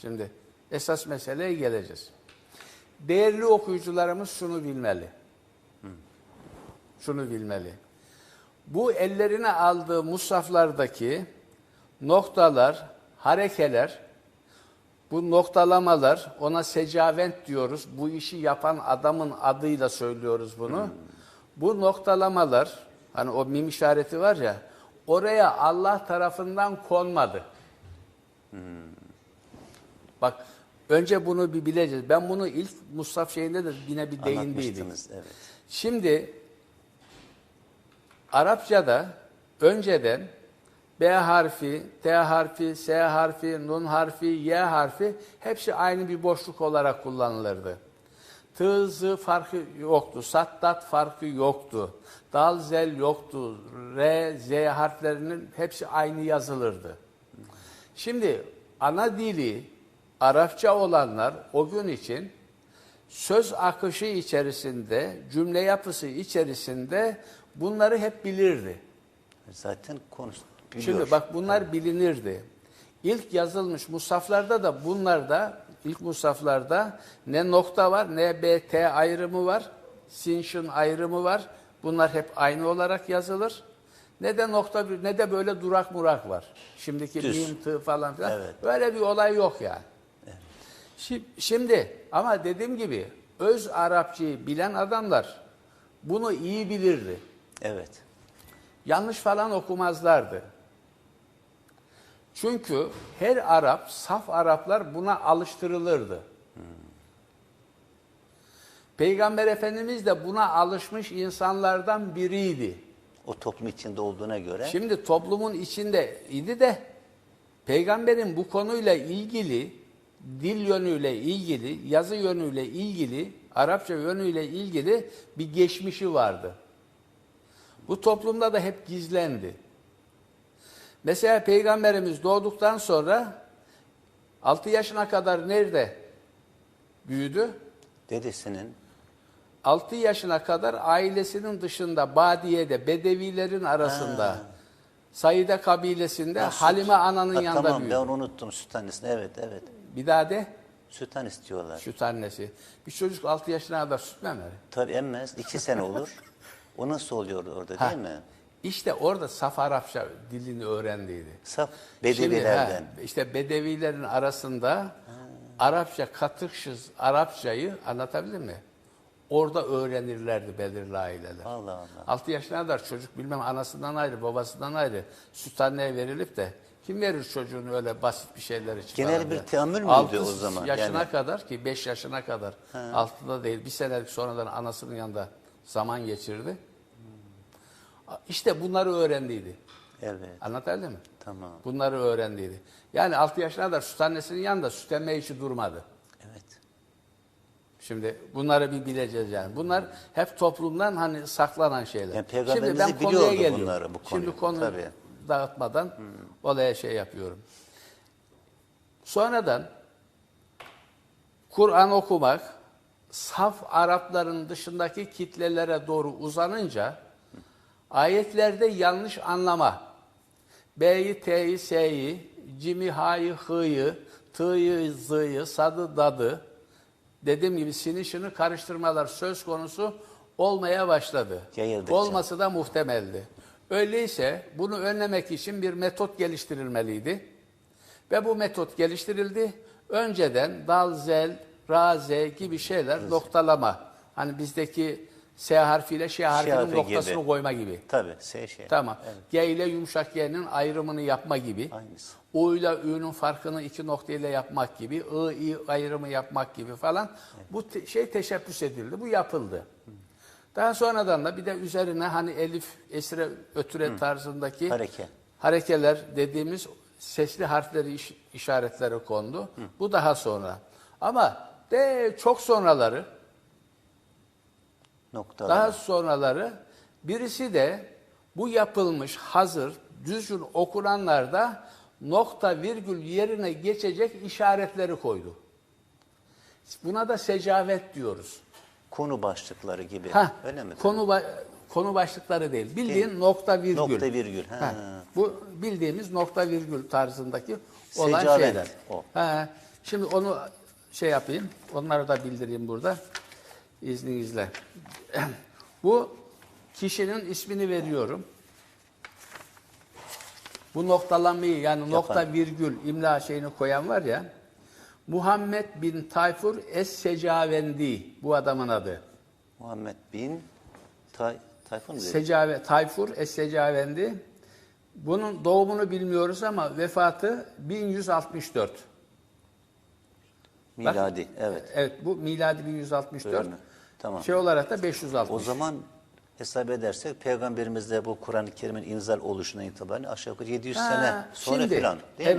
Şimdi esas meseleye geleceğiz. Değerli okuyucularımız şunu bilmeli. Şunu bilmeli. Bu ellerine aldığı musaflardaki noktalar, harekeler, bu noktalamalar, ona secavent diyoruz. Bu işi yapan adamın adıyla söylüyoruz bunu. Bu noktalamalar, hani o mim işareti var ya, oraya Allah tarafından konmadı. Bak önce bunu bir bileceğiz. Ben bunu ilk Mustafa şeyinde de yine bir değindiydim. Evet. Şimdi Arapçada önceden B harfi, T harfi, S harfi, Nun harfi, Y harfi hepsi aynı bir boşluk olarak kullanılırdı. Tı, zı farkı yoktu. Sattat farkı yoktu. Dal, zel yoktu. R, Z harflerinin hepsi aynı yazılırdı. Şimdi ana dili Arapça olanlar o gün için söz akışı içerisinde, cümle yapısı içerisinde bunları hep bilirdi. Zaten konuş biliyor. Şimdi bak bunlar bilinirdi. İlk yazılmış musaflarda da bunlarda, ilk musaflarda ne nokta var, ne BT ayrımı var, sinşin ayrımı var. Bunlar hep aynı olarak yazılır. Ne de nokta bir, ne de böyle durak murak var. Şimdiki Düz. mim, tı falan filan. Evet. Böyle bir olay yok yani. Şi- Şimdi ama dediğim gibi öz Arapçayı bilen adamlar bunu iyi bilirdi. Evet. Yanlış falan okumazlardı. Çünkü her Arap, saf Araplar buna alıştırılırdı. Peygamber Efendimiz de buna alışmış insanlardan biriydi. O toplum içinde olduğuna göre Şimdi toplumun içinde idi de peygamberin bu konuyla ilgili dil yönüyle ilgili, yazı yönüyle ilgili, Arapça yönüyle ilgili bir geçmişi vardı. Bu toplumda da hep gizlendi. Mesela peygamberimiz doğduktan sonra 6 yaşına kadar nerede büyüdü? dedesinin 6 yaşına kadar ailesinin dışında Badiye'de, Bedevilerin arasında, Saide kabilesinde Ha, Halime ananın Ha, yanında tamam, büyüdü. ben unuttum süt annesini. Evet evet. Bir daha de Süt annesi diyorlar. süt annesi. Bir çocuk 6 yaşına kadar süt mü emer? Tabii emmez. iki sene olur. O nasıl oluyor orada Ha. değil mi? İşte orada saf Arapça dilini öğrendiydi. Saf Şimdi, bedevilerden. ha, işte Bedevilerin arasında Arapça katıksız Arapçayı anlatabildim mi? Orada öğrenirlerdi belirli aileler. Allah Allah. 6 yaşına kadar çocuk bilmem anasından ayrı, babasından ayrı süt anneye verilip de kim verir çocuğunu öyle basit bir şeyler için? Genel bir teamül müydü Altı o zaman? yaşına Yani- kadar ki 5 yaşına kadar altıda değil bir senelik sonradan anasının yanında zaman geçirdi. İşte bunları öğrendiydi. Evet. Anlatabildim mi? Tamam. Bunları öğrendiydi. Yani 6 yaşına kadar süt annesinin yanında süt emme işi durmadı. Evet. Şimdi bunları bir bileceğiz yani. Bunlar hep toplumdan hani saklanan şeyler. Yani Peygamberimiz Şimdi ben konuya biliyordu geliyorum. bunları, bu konuyu. Şimdi konuyu Tabii. Dağıtmadan olaya şey yapıyorum. Sonradan Kur'an okumak saf Arapların dışındaki kitlelere doğru uzanınca ayetlerde yanlış anlama, B'yi, T'yi, S'yi, Cimi, Ha'yı, H'yı, T'yı, Z'yı, Sad'ı, Dad'ı, dediğim gibi sinişini karıştırmalar söz konusu olmaya başladı. Yayıldıkça. Olması da muhtemeldi. Öyleyse bunu önlemek için bir metot geliştirilmeliydi. Ve bu metot geliştirildi. Önceden dal, zel, ra, z gibi şeyler noktalama. Hani bizdeki S harfiyle Ş harfinin harfi noktasını gibi. koyma gibi. Tabii. S şey. Tamam. G ile yumuşak G'nin ayrımını yapma gibi. Aynısı. U ile Ü'nün farkını iki nokta ile yapmak gibi. I, I ayrımı yapmak gibi falan. Bu te- şey teşebbüs edildi. Bu yapıldı. Daha sonradan da bir de üzerine hani elif, esre, ötüre tarzındaki Hareke. harekeler dediğimiz sesli harfleri iş- işaretleri kondu. Bu daha sonra. Ama de çok sonraları Noktalama. daha sonraları birisi de bu yapılmış hazır düzgün okunanlarda nokta virgül yerine geçecek işaretleri koydu. Buna da secavet diyoruz. Konu başlıkları gibi. Ha, Öyle mi? Konu ba- konu başlıkları değil. Bildiğin nokta virgül. Nokta virgül. Ha. Ha, bu bildiğimiz nokta virgül tarzındaki olan Secavet şeyler. o. Ha, Şimdi onu şey yapayım, onları da bildireyim burada izninizle. Bu kişinin ismini veriyorum. Bu noktalanmayı yani nokta virgül imla şeyini koyan var ya. Muhammed bin Tayfur Es-Secavendi bu adamın adı. Muhammed bin Tay, Tayfun mu? Secave, Tayfur Es-Secavendi. Bunun doğumunu bilmiyoruz ama vefatı 1164. Miladi. Evet. Evet bu miladi 1164. Öyle mi? Tamam. Şey olarak da 560. O zaman hesap edersek peygamberimizde bu Kur'an-ı Kerim'in inzal oluşuna itibaren aşağı yukarı 700 Ha, sene sonra şimdi, filan değil mi?